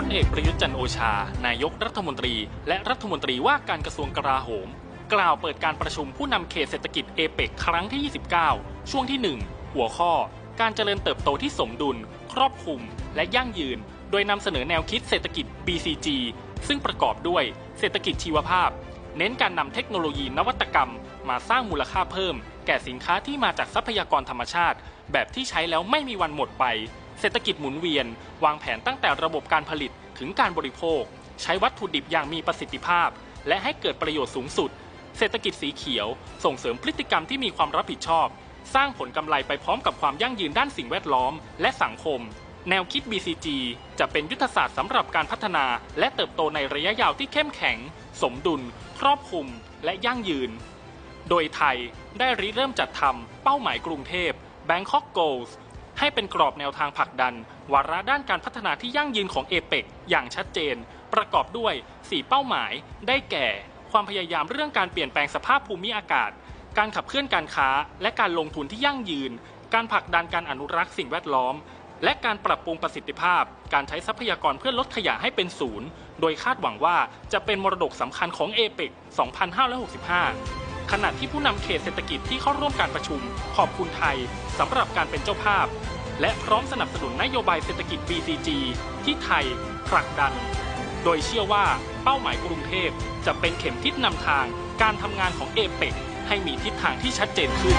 พลเอกประยุทธ์จันโอชา นายกรัฐมนตรี และรัฐมนตรีว่าการกระทรวงกลาโหม กล่าวเปิดการประชุมผู้นำเขตเศรษฐกิจเอเปกครั้งที่ 29 ช่วงที่ 1 หัวข้อ การเจริญเติบโตที่สมดุล ครอบคลุม และยั่งยืน โดยนำเสนอแนวคิดเศรษฐกิจ BCG ซึ่งประกอบด้วยเศรษฐกิจชีวภาพ เน้นการนำเทคโนโลยีนวัตกรรม มาสร้างมูลค่าเพิ่ม แก่สินค้าที่มาจากทรัพยากรธรรมชาติ แบบที่ใช้แล้วไม่มีวันหมดไป เศรษฐกิจหมุนเวียน วางแผนตั้งแต่ระบบการผลิตถึงการบริโภค ใช้วัตถุดิบอย่างมีประสิทธิภาพ และให้เกิดประโยชน์สูงสุด เศรษฐกิจสีเขียว ส่งเสริมพฤติกรรมที่มีความรับผิดชอบ สร้างผลกำไรไปพร้อมกับความยั่งยืนด้านสิ่งแวดล้อม และสังคม แนวคิด BCG จะเป็นยุทธศาสตร์สำหรับการพัฒนา และเติบโตในระยะยาวที่เข้มแข็ง สมดุล ครอบคลุม และยั่งยืน โดยไทยได้ริเริ่มจัดทำเป้าหมายกรุงเทพ Bangkok Goals ให้เป็นกรอบแนวทางผลักดัน วาระด้านการพัฒนาที่ยั่งยืนของเอเปกอย่างชัดเจน ประกอบด้วย 4 เป้าหมาย ได้แก่ ความพยายามเรื่องการเปลี่ยนแปลงสภาพภูมิอากาศ การขับเคลื่อนการค้า และการลงทุนที่ยั่งยืน การผลักดันการอนุรักษ์สิ่งแวดล้อม และการปรับปรุงประสิทธิภาพ การใช้ทรัพยากรเพื่อลดขยะให้เป็นศูนย์ โดยคาดหวังว่าจะเป็นมรดกสำคัญของเอเปก 2565 ขณะที่ผู้นำเขตเศรษฐกิจที่เข้าร่วมการประชุม ขอบคุณไทยสำหรับการเป็นเจ้าภาพ และพร้อมสนับสนุนนโยบายเศรษฐกิจ BCG ที่ไทยผลักดัน โดยเชื่อว่าเป้าหมายกรุงเทพจะเป็นเข็มทิศนำทางการทำงานของเอเปกให้มีทิศทางที่ชัดเจนขึ้น